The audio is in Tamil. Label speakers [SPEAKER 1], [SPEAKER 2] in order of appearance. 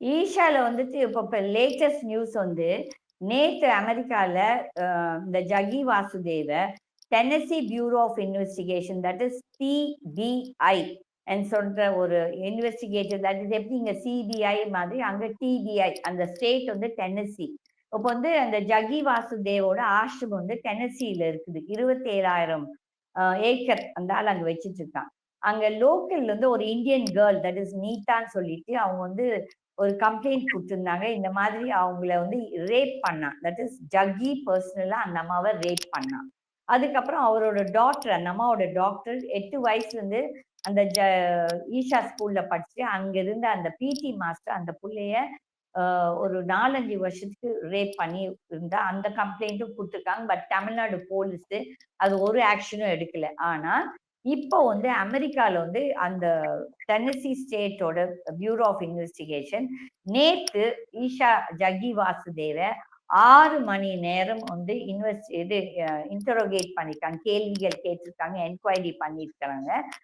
[SPEAKER 1] ஈஷால வந்துட்டு இப்போ இப்போ லேட்டஸ்ட் நியூஸ் வந்து நேற்று அமெரிக்காவில் இந்த Jaggi Vasudev Tennessee bureau of investigation that is TBI சொல்ற ஒரு இன்வெஸ்டிகேட்டர் தட் இஸ் எப்படி இங்கே சிபிஐ மாதிரி அங்கே டிபிஐ அந்த ஸ்டேட் வந்து டென்னசி இப்போ வந்து அந்த ஜகி வாசுதேவோட ஆசிரமம் வந்து டென்னசியில் இருக்குது. இருபத்தேழாயிரம் ஏக்கர் அந்த ஆள் அங்கே வச்சுட்டு இருக்கான். அங்க லோக்கல்ல வந்து ஒரு இந்தியன் கேர்ள் தட் இஸ் நீட்டான்னு சொல்லிட்டு அவங்க வந்து ஒரு கம்ப்ளைண்ட் கொடுத்துருந்தாங்க. இந்த மாதிரி அவங்கள வந்து ரேப் பண்ணான் தட் இஸ் ஜக்கி பர்சனலா அந்த அம்மாவை ரேப் பண்ணான் அதுக்கப்புறம் அவரோட டாக்டர் அந்த அம்மாவோட டாக்டர் எட்டு வயசுல இருந்து அந்த ஜ ஈஷா ஸ்கூல்ல படிச்சு அங்க இருந்த அந்த பிடி மாஸ்டர் அந்த பிள்ளைய ஒரு நாலஞ்சு வருஷத்துக்கு ரேப் பண்ணி இருந்தா அந்த கம்ப்ளைண்ட்டும் கொடுத்துருக்காங்க. பட் தமிழ்நாடு போலீஸ் அது ஒரு ஆக்ஷனும் எடுக்கல. ஆனா இப்போ வந்து அமெரிக்கால வந்து அந்த டென்னசி ஸ்டேட்டோட பியூரோ ஆஃப் இன்வெஸ்டிகேஷன் நேத்து ஈஷா ஜகி வாசுதேவ ஆறு மணி நேரம் வந்து இன்வெஸ்ட் இது இன்டரோகேட் பண்ணியிருக்காங்க கேள்விகள் கேட்டிருக்காங்க என்கொயரி பண்ணியிருக்கிறாங்க